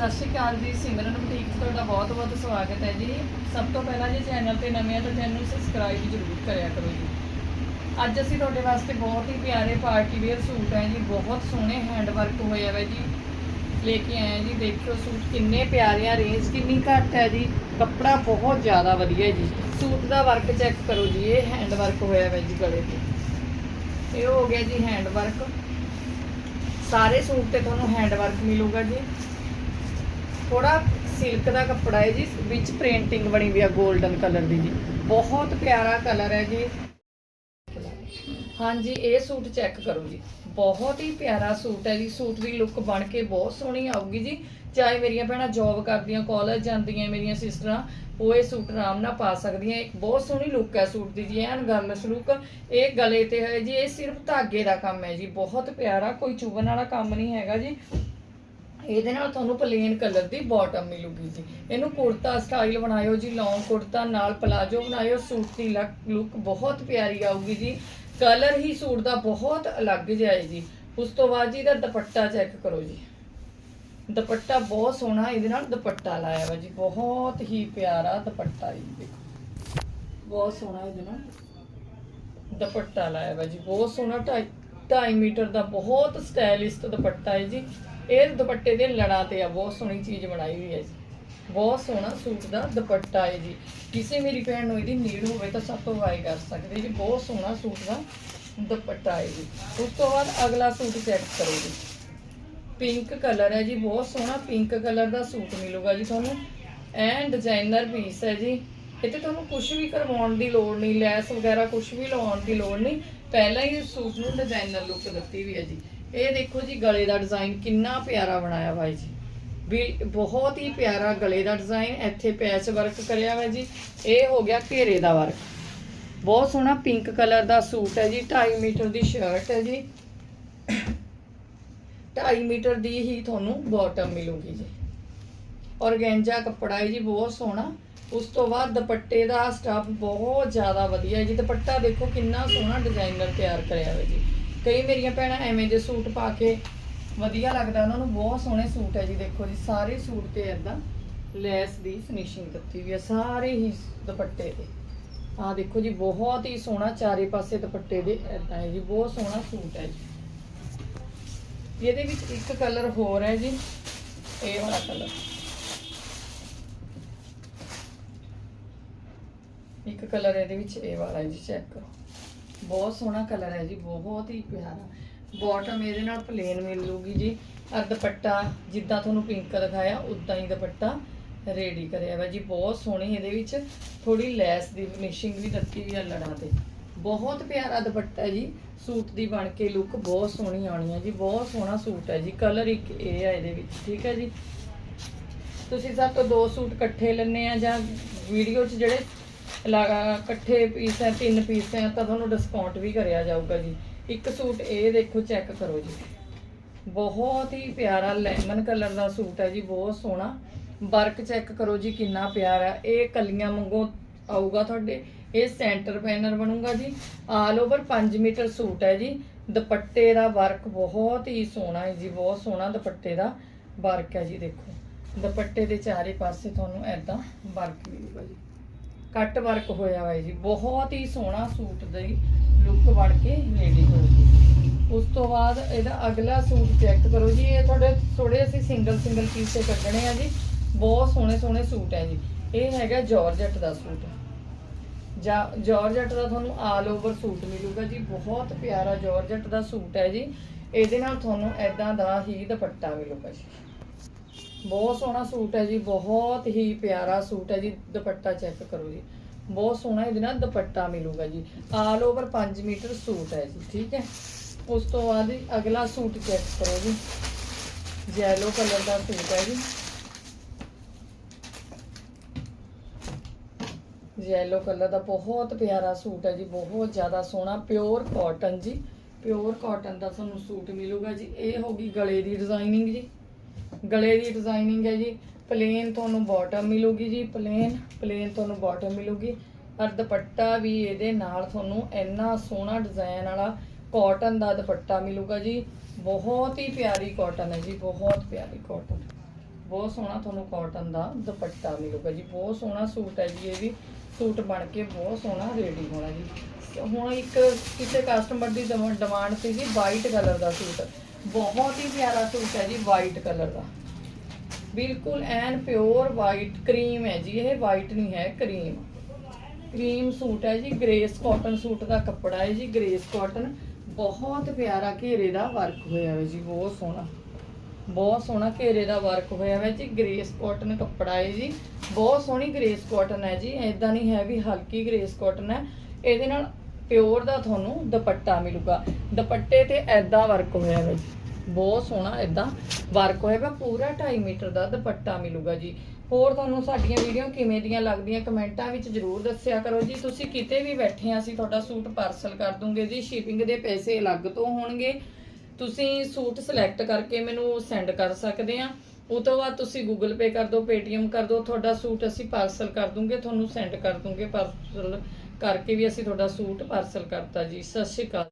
ਸਤਿ ਸ਼੍ਰੀ ਅਕਾਲ ਜੀ, ਸਿਮਰਨ ਬੁਟੀਕ 'ਚ ਤੁਹਾਡਾ ਬਹੁਤ-ਬਹੁਤ ਸਵਾਗਤ ਹੈ ਜੀ। ਸਭ ਤੋਂ ਪਹਿਲਾਂ ਜੇ ਚੈਨਲ ਤੇ ਨਵੇਂ ਆ ਤਾਂ ਚੈਨਲ ਸਬਸਕ੍ਰਾਈਬ ਜ਼ਰੂਰ ਕਰਿਆ ਕਰੋ ਜੀ। ਅੱਜ ਅਸੀਂ ਤੁਹਾਡੇ ਵਾਸਤੇ ਬਹੁਤ ਹੀ ਪਿਆਰੇ ਪਾਰਟੀ ਵੇਅਰ ਸੂਟ ਹੈ ਜੀ, ਬਹੁਤ ਸੋਹਣੇ ਹੈਂਡ ਵਰਕ ਹੋਏ ਆ ਜੀ। ਲੈ ਕੇ ਆਏ ਹਾਂ ਜੀ, ਦੇਖਿਓ ਸੂਟ ਕਿੰਨੇ ਪਿਆਰੇ ਆ ਰੇਂਜ ਕਿੰਨੀ ਘੱਟ ਹੈ ਜੀ। ਕੱਪੜਾ ਬਹੁਤ ਜ਼ਿਆਦਾ ਵਧੀਆ ਜੀ। ਸੂਟ ਦਾ ਵਰਕ ਚੈੱਕ ਕਰੋ ਜੀ, ਇਹ ਹੈਂਡ ਵਰਕ ਹੋਇਆ ਵਾ ਜੀ ਗਲੇ ਤੇ। ਇਹ ਹੋ ਗਿਆ ਜੀ ਹੈਂਡ ਵਰਕ ਸਾਰੇ ਸੂਟ ਤੇ ਤੁਹਾਨੂੰ ਹੈਂਡ ਵਰਕ ਮਿਲੂਗਾ ਜੀ। ਥੋੜਾ ਸਿਲਕ ਦਾ ਕੱਪੜਾ ਹੈ ਜੀ, ਵਿੱਚ ਪ੍ਰਿੰਟਿੰਗ ਬਣੀ ਹੋਈ ਆ 골ਡਨ ਕਲਰ ਦੀ ਜੀ। ਬਹੁਤ ਪਿਆਰਾ ਕਲਰ ਹੈ ਜੀ। ਹਾਂਜੀ, ਇਹ ਸੂਟ ਚੈੱਕ ਕਰੋ ਜੀ। ਬਹੁਤ ਹੀ ਪਿਆਰਾ ਸੂਟ ਹੈ ਜੀ। ਸੂਟ ਦੀ ਲੁੱਕ ਬਣ ਕੇ ਬਹੁਤ ਸੋਹਣੀ ਆਊਗੀ ਜੀ। ਚਾਹੇ ਮੇਰੀਆਂ ਭੈਣਾਂ ਜੌਬ ਕਰਦੀਆਂ ਕਾਲਜ ਜਾਂਦੀਆਂ, ਮੇਰੀਆਂ ਸਿਸਟਰਾਂ ਉਹ ਇਹ ਸੂਟ ਆਰਾਮ ਨਾਲ ਪਾ ਸਕਦੀਆਂ। ਇੱਕ ਬਹੁਤ ਸੋਹਣੀ ਲੁੱਕ ਹੈ ਸੂਟ ਦੀ ਜੀ ਐਨ ਗਰਲਸ ਲੁੱਕ ਇਹ ਗਲੇ ਤੇ ਹੈ ਜੀ, ਇਹ ਸਿਰਫ ਧਾਗੇ ਦਾ ਕੰਮ ਹੈ ਜੀ। ਬਹੁਤ ਪਿਆਰਾ, ਕੋਈ ਚੁਭਣ ਵਾਲਾ ਕੰਮ ਨਹੀਂ ਹੈਗਾ ਜੀ। ਇਹਦੇ ਨਾਲ ਤੁਹਾਨੂੰ ਪਲੇਨ ਕਲਰ ਦੀ ਬਾਟਮ ਮਿਲੂਗੀ ਜੀ। ਇਹਨੂੰ ਕੁੜਤਾ ਸਟਾਈਲ ਬਣਾਇਓ ਜੀ ਲੌਂਗ ਕੁੜਤਾ, ਨਾਲ ਪਲਾਜੋ ਬਣਾਇਓ ਸੂਟ ਦੀ ਲੁੱਕ ਬਹੁਤ ਪਿਆਰੀ ਆਊਗੀ ਜੀ। ਕਲਰ ਹੀ ਸੂਟ ਦਾ ਬਹੁਤ ਅਲੱਗ ਜਿਹਾ ਹੈ ਜੀ। ਉਸ ਤੋਂ ਬਾਅਦ ਜੀ ਇਹਦਾ ਦੁਪੱਟਾ ਚੈੱਕ ਕਰੋ ਜੀ। ਦੁਪੱਟਾ ਬਹੁਤ ਸੋਹਣਾ, ਇਹਦੇ ਨਾਲ ਦੁਪੱਟਾ ਲਾਇਆ ਵਾ ਜੀ। ਬਹੁਤ ਹੀ ਪਿਆਰਾ ਦੁਪੱਟਾ ਜੀ, ਦੇਖੋ। ਬਹੁਤ ਸੋਹਣਾ ਇਹਦੇ ਨਾਲ ਦੁਪੱਟਾ ਲਾਇਆ ਵਾ ਜੀ। ਬਹੁਤ ਸੋਹਣਾ 2.5 ਮੀਟਰ ਦਾ ਬਹੁਤ ਸਟਾਈਲਿਸਟ ਦੁਪੱਟਾ ਹੈ ਜੀ। ਇਹ ਦੁਪੱਟੇ ਦੇ ਲੜਾ ਤੇ ਆ, ਬਹੁਤ ਸੋਹਣੀ ਚੀਜ਼ ਬਣਾਈ ਹੋਈ ਹੈ ਜੀ। ਬਹੁਤ ਸੋਹਣਾ ਸੂਟ ਦਾ ਦੁਪੱਟਾ ਹੈ ਜੀ। ਕਿਸੇ ਮੇਰੀ ਭੈਣ ਨੂੰ ਇਹਦੀ ਨੀਡ ਹੋਵੇ ਤਾਂ ਸਭ ਤੋਂ ਵਾਈ ਕਰ ਸਕਦੇ ਜੀ। ਬਹੁਤ ਸੋਹਣਾ ਸੂਟ ਦਾ ਦੁਪੱਟਾ ਹੈ ਜੀ। ਉਸ ਤੋਂ ਬਾਅਦ ਅਗਲਾ ਸੂਟ ਚੈੱਕ ਕਰੋ ਜੀ। ਪਿੰਕ ਕਲਰ ਹੈ ਜੀ। ਬਹੁਤ ਸੋਹਣਾ ਪਿੰਕ ਕਲਰ ਦਾ ਸੂਟ ਮਿਲੂਗਾ ਜੀ ਤੁਹਾਨੂੰ। ਐਂ ਡਿਜ਼ਾਈਨਰ ਪੀਸ ਹੈ ਜੀ। ਇੱਥੇ ਤੁਹਾਨੂੰ ਕੁਝ ਵੀ ਕਰਵਾਉਣ ਦੀ ਲੋੜ ਨਹੀਂ, ਲੈਸ ਵਗੈਰਾ ਕੁਝ ਵੀ ਲਵਾਉਣ ਦੀ ਲੋੜ ਨਹੀਂ। ਪਹਿਲਾਂ ਹੀ ਸੂਟ ਨੂੰ ਡਿਜ਼ਾਈਨਰ ਲੁੱਕ ਦਿੱਤੀ ਵੀ ਹੈ ਜੀ। ਇਹ ਦੇਖੋ ਜੀ ਗਲੇ ਦਾ ਡਿਜ਼ਾਈਨ ਕਿੰਨਾ ਪਿਆਰਾ ਬਣਾਇਆ ਹੋਇਆ ਜੀ। ਵੀ ਬਹੁਤ ਹੀ ਪਿਆਰਾ ਗਲੇ ਦਾ ਡਿਜ਼ਾਈਨ, ਇੱਥੇ ਪੈਚ ਵਰਕ ਕਰਿਆ ਹੋਇਆ ਜੀ। ਇਹ ਹੋ ਗਿਆ ਘੇਰੇ ਦਾ ਵਰਕ। ਬਹੁਤ ਸੋਹਣਾ ਪਿੰਕ ਕਲਰ ਦਾ ਸੂਟ ਹੈ ਜੀ 2.5 ਮੀਟਰ ਦੀ ਸ਼ਰਟ ਹੈ ਜੀ। 2.5 ਮੀਟਰ ਦੀ ਹੀ ਤੁਹਾਨੂੰ ਬਾਟਮ ਮਿਲੂਗੀ ਜੀ। ਔਰਗੈਂਜਾ ਕੱਪੜਾ ਹੈ ਜੀ, ਬਹੁਤ ਸੋਹਣਾ। ਉਸ ਤੋਂ ਬਾਅਦ ਦੁਪੱਟੇ ਦਾ ਸਟਫ ਬਹੁਤ ਜ਼ਿਆਦਾ ਵਧੀਆ ਜੀ। ਦੁਪੱਟਾ ਦੇਖੋ ਕਿੰਨਾ ਸੋਹਣਾ ਡਿਜ਼ਾਈਨਰ ਤਿਆਰ ਕਰਿਆ ਹੋਇਆ ਜੀ। ਕਈ ਮੇਰੀਆਂ ਭੈਣਾਂ ਐਵੇਂ ਦੇ ਸੂਟ ਪਾ ਕੇ ਵਧੀਆ ਲੱਗਦਾ, ਉਹਨਾਂ ਨੂੰ ਬਹੁਤ ਸੋਹਣੇ ਸੂਟ ਹੈ ਜੀ, ਦੇਖੋ ਜੀ, ਸਾਰੇ ਸੂਟ ਤੇ ਏਦਾਂ ਲੈਸ ਦੀ ਫਿਨਿਸ਼ਿੰਗ ਦਿੱਤੀ ਵੀ ਹੈ, ਸਾਰੇ ਹੀ ਦੁਪੱਟੇ ਤੇ। ਆਹ ਦੇਖੋ ਜੀ, ਬਹੁਤ ਹੀ ਸੋਹਣਾ ਚਾਰੇ ਪਾਸੇ ਦੁਪੱਟੇ ਦੇ ਏਦਾਂ ਹੈ ਜੀ, ਬਹੁਤ ਸੋਹਣਾ ਸੂਟ ਹੈ ਜੀ। ਇਹਦੇ ਵਿੱਚ ਇੱਕ ਕਲਰ ਹੋਰ ਹੈ ਜੀ, ਇਹ ਵਾਲਾ ਕਲਰ। ਇੱਕ ਕਲਰ ਇਹਦੇ ਵਿੱਚ ਇਹ ਵਾਲਾ ਹੈ ਜੀ ਚੈੱਕ ਕਰੋ। ਬਹੁਤ ਸੋਹਣਾ ਕਲਰ ਹੈ ਜੀ, ਬਹੁਤ ਹੀ ਪਿਆਰਾ। ਬਾਟਮ ਇਹਦੇ ਨਾਲ ਪਲੇਨ ਮਿਲੂਗੀ ਜੀ। ਅਰ ਦੁਪੱਟਾ, ਜਿੱਦਾਂ ਤੁਹਾਨੂੰ ਪਿੰਕ ਦਿਖਾਇਆ ਉਦਾਂ ਹੀ ਦੁਪੱਟਾ ਰੈਡੀ ਕਰਿਆ ਵਾ ਜੀ। ਬਹੁਤ ਸੋਹਣੀ ਇਹਦੇ ਵਿੱਚ ਥੋੜੀ ਲੈਸ ਦੀ ਫਿਨਿਸ਼ਿੰਗ ਵੀ ਦਿੱਤੀ ਵੀ ਆ ਲੜਾਂ ਤੇ। ਬਹੁਤ ਪਿਆਰਾ ਦੁਪੱਟਾ ਜੀ। ਸੂਟ ਦੀ ਬਣ ਕੇ ਲੁੱਕ ਬਹੁਤ ਸੋਹਣੀ ਆਉਣੀ ਹੈ ਜੀ। ਬਹੁਤ ਸੋਹਣਾ ਸੂਟ ਹੈ ਜੀ। ਕਲਰ ਇੱਕ ਇਹ ਹੈ ਇਹਦੇ ਵਿੱਚ, ਠੀਕ ਹੈ ਜੀ। ਤੁਸੀਂ ਸਭ ਤੋਂ ਦੋ ਸੂਟ ਇਕੱਠੇ ਲੈਣੇ ਆ ਜਾਂ ਵੀਡੀਓ 'ਚ ਜਿਹੜੇ ਇਕੱਠੇ ਪੀਸ ਹੈ, ਤਿੰਨ ਪੀਸ ਹੈ, ਤਾਂ ਤੁਹਾਨੂੰ ਡਿਸਕਾਊਂਟ ਵੀ ਕਰਿਆ ਜਾਊਗਾ ਜੀ। ਇੱਕ ਸੂਟ ਇਹ ਦੇਖੋ ਚੈੱਕ ਕਰੋ ਜੀ। ਬਹੁਤ ਹੀ ਪਿਆਰਾ ਲੈਮਨ ਕਲਰ ਦਾ ਸੂਟ ਹੈ ਜੀ, ਬਹੁਤ ਸੋਹਣਾ। ਵਰਕ ਚੈੱਕ ਕਰੋ ਜੀ, ਕਿੰਨਾ ਪਿਆਰਾ ਇਹ ਕਲੀਆਂ ਵਾਂਗੂ ਆਊਗਾ ਤੁਹਾਡੇ। ਇਹ ਸੈਂਟਰ ਪੈਨਰ ਬਣੂਗਾ ਜੀ। ਆਲ ਓਵਰ 5 ਮੀਟਰ ਸੂਟ ਹੈ ਜੀ। ਦੁਪੱਟੇ ਦਾ ਵਰਕ ਬਹੁਤ ਹੀ ਸੋਹਣਾ ਹੈ ਜੀ, ਬਹੁਤ ਸੋਹਣਾ ਦੁਪੱਟੇ ਦਾ ਵਰਕ ਹੈ ਜੀ, ਦੇਖੋ। ਦੁਪੱਟੇ ਦੇ ਚਾਰੇ ਪਾਸੇ ਤੁਹਾਨੂੰ ਐਦਾਂ ਵਰਕ ਮਿਲੂਗਾ ਜੀ। ਕੱਟ ਵਰਕ ਹੋਇਆ ਹੋਇਆ ਜੀ। ਬਹੁਤ ਹੀ ਸੋਹਣਾ ਸੂਟ ਦੀ ਲੁੱਕ ਬਣ ਕੇ ਰੈਡੀ ਹੋਊਗੀ ਉਸ ਤੋਂ ਬਾਅਦ ਇਹਦਾ ਅਗਲਾ ਸੂਟ ਚੈੱਕ ਕਰੋ ਜੀ। ਇਹ ਤੁਹਾਡੇ ਥੋੜੇ ਅਸੀਂ ਸਿੰਗਲ ਸਿੰਗਲ ਪੀਸ 'ਤੇ ਕੱਢਣੇ ਆ ਜੀ। ਬਹੁਤ ਸੋਹਣੇ ਸੋਹਣੇ ਸੂਟ ਹੈ ਜੀ। ਇਹ ਹੈਗਾ ਜਾਰਜਟ ਦਾ ਸੂਟ। ਜਾਂ ਜਾਰਜਟ ਦਾ ਤੁਹਾਨੂੰ ਆਲ ਓਵਰ ਸੂਟ ਮਿਲੂਗਾ ਜੀ। ਬਹੁਤ ਪਿਆਰਾ ਜਾਰਜਟ ਦਾ ਸੂਟ ਹੈ ਜੀ। ਇਹਦੇ ਨਾਲ ਤੁਹਾਨੂੰ ਐਦਾਂ ਦਾ ਹੀ ਦੁਪੱਟਾ ਮਿਲੂਗਾ ਜੀ। ਬਹੁਤ ਸੋਹਣਾ ਸੂਟ ਹੈ ਜੀ, ਬਹੁਤ ਹੀ ਪਿਆਰਾ ਸੂਟ ਹੈ ਜੀ, ਦੁਪੱਟਾ ਚੈੱਕ ਕਰੋ ਜੀ। ਬਹੁਤ ਸੋਹਣਾ ਇਹਦੇ ਨਾਲ ਦੁਪੱਟਾ ਮਿਲੂਗਾ ਜੀ। ਆਲ ਓਵਰ 5 ਮੀਟਰ ਸੂਟ ਹੈ ਜੀ, ਠੀਕ ਹੈ? ਉਸ ਤੋਂ ਬਾਅਦ ਜੀ ਅਗਲਾ ਸੂਟ ਚੈੱਕ ਕਰੋ ਜੀ। ਜੈਲੋ ਕਲਰ ਦਾ ਸੂਟ ਹੈ ਜੀ। ਜੈਲੋ ਕਲਰ ਦਾ ਬਹੁਤ ਪਿਆਰਾ ਸੂਟ ਹੈ ਜੀ, ਬਹੁਤ ਜ਼ਿਆਦਾ ਸੋਹਣਾ ਪਿਓਰ ਕਾਟਨ ਜੀ। ਪਿਓਰ ਕਾਟਨ ਦਾ ਤੁਹਾਨੂੰ ਸੂਟ ਮਿਲੂਗਾ ਜੀ। ਇਹ ਹੋਗੀ ਗਲੇ ਦੀ ਡਿਜ਼ਾਈਨਿੰਗ ਜੀ। ਗਲੇ ਦੀ ਡਿਜ਼ਾਈਨਿੰਗ ਹੈ ਜੀ। ਪਲੇਨ ਤੁਹਾਨੂੰ ਬਾਟਮ ਮਿਲੂਗੀ ਜੀ ਪਲੇਨ ਪਲੇਨ ਤੁਹਾਨੂੰ ਬਾਟਮ ਮਿਲੂਗੀ। ਔਰ ਦੁਪੱਟਾ ਵੀ ਇਹਦੇ ਨਾਲ ਤੁਹਾਨੂੰ ਇੰਨਾ ਸੋਹਣਾ ਡਿਜ਼ਾਈਨ ਵਾਲਾ ਕਾਟਨ ਦਾ ਦੁਪੱਟਾ ਮਿਲੂਗਾ ਜੀ। ਬਹੁਤ ਹੀ ਪਿਆਰੀ ਕਾਟਨ ਹੈ ਜੀ, ਬਹੁਤ ਪਿਆਰੀ ਕਾਟਨ ਬਹੁਤ ਸੋਹਣਾ ਤੁਹਾਨੂੰ ਕਾਟਨ ਦਾ ਦੁਪੱਟਾ ਮਿਲੂਗਾ ਜੀ। ਬਹੁਤ ਸੋਹਣਾ ਸੂਟ ਹੈ ਜੀ ਇਹ ਵੀ। ਸੂਟ ਬਣ ਕੇ ਬਹੁਤ ਸੋਹਣਾ ਰੈਡੀ ਹੋਣਾ ਜੀ। ਹੁਣ ਇੱਕ ਕਿਸੇ ਕਸਟਮਰ ਦੀ ਡਿਮਾਂਡ ਸੀ ਜੀ ਵਾਈਟ ਕਲਰ ਦਾ ਸੂਟ। ਬਹੁਤ ਹੀ ਪਿਆਰਾ ਸੂਟ ਹੈ ਜੀ ਵਾਈਟ ਕਲਰ ਦਾ। ਬਿਲਕੁਲ ਐਨ ਪਿਓਰ ਵਾਈਟ ਕਰੀਮ ਹੈ ਜੀ, ਇਹ ਵਾਈਟ ਨਹੀਂ ਹੈ ਕਰੀਮ ਕਰੀਮ ਸੂਟ ਹੈ ਜੀ ਗ੍ਰੇਸ ਕਾਟਨ ਸੂਟ ਦਾ ਕੱਪੜਾ ਹੈ ਜੀ ਗ੍ਰੇਸ ਕਾਟਨ ਬਹੁਤ ਪਿਆਰਾ ਘੇਰੇ ਦਾ ਵਰਕ ਹੋਇਆ ਹੈ ਜੀ, ਬਹੁਤ ਸੋਹਣਾ। ਬਹੁਤ ਸੋਹਣਾ ਘੇਰੇ ਦਾ ਵਰਕ ਹੋਇਆ ਹੈ ਜੀ ਗ੍ਰੇਸ ਕਾਟਨ ਕੱਪੜਾ ਹੈ ਜੀ। ਬਹੁਤ ਸੋਹਣੀ ਗ੍ਰੇਸ ਕਾਟਨ ਹੈ ਜੀ ਐਦਾਂ ਨਹੀਂ ਹੈ ਵੀ ਹਲਕੀ ਗ੍ਰੇਸ ਕਾਟਨ ਹੈ। ਇਹਦੇ ਨਾਲ ਪਿਓਰ ਦਾ ਤੁਹਾਨੂੰ ਦੁਪੱਟਾ ਮਿਲੂਗਾ। ਦੁਪੱਟੇ ਤੇ ਐਦਾਂ ਵਰਕ ਹੋਇਆ ਹੈ ਜੀ। ਬਹੁਤ ਸੋਹਣਾ ਐਦਾਂ ਵਰਕ ਹੋਇਆ ਹੈ ਪੂਰਾ 2.5 ਮੀਟਰ ਦਾ ਦੁਪੱਟਾ ਮਿਲੂਗਾ ਜੀ। ਹੋਰ ਤੁਹਾਨੂੰ ਸਾਡੀਆਂ ਵੀਡੀਓ ਕਿਵੇਂ ਦੀਆਂ ਲੱਗਦੀਆਂ ਕਮੈਂਟਾਂ ਵਿੱਚ ਜਰੂਰ ਦੱਸਿਆ ਕਰੋ ਜੀ। ਤੁਸੀਂ ਕਿਤੇ ਵੀ ਬੈਠੇ ਆ, ਅਸੀਂ ਤੁਹਾਡਾ ਸੂਟ ਪਾਰਸਲ ਕਰ ਦੂੰਗੇ ਜੀ। ਸ਼ਿਪਿੰਗ ਦੇ ਪੈਸੇ ਅਲੱਗ ਤੋਂ ਹੋਣਗੇ। ਤੁਸੀਂ ਸੂਟ ਸਿਲੈਕਟ ਕਰਕੇ ਮੈਨੂੰ ਸੈਂਡ ਕਰ ਸਕਦੇ ਆ। ਉਹ ਤੋਂ ਬਾਅਦ ਤੁਸੀਂ ਗੂਗਲ ਪੇ ਕਰ ਦਿਓ ਪੇਟੀਐਮ ਕਰ ਦਿਓ। ਤੁਹਾਡਾ ਸੂਟ ਅਸੀਂ ਪਾਰਸਲ ਕਰ ਦੂੰਗੇ, ਤੁਹਾਨੂੰ ਸੈਂਡ ਕਰ ਦੂੰਗੇ ਪਾਰਸਲ ਕਰਕੇ ਵੀ ਅਸੀਂ ਤੁਹਾਡਾ ਸੂਟ ਪਾਰਸਲ ਕਰਤਾ ਜੀ। ਸਤਿ ਸ਼੍ਰੀ ਅਕਾਲ।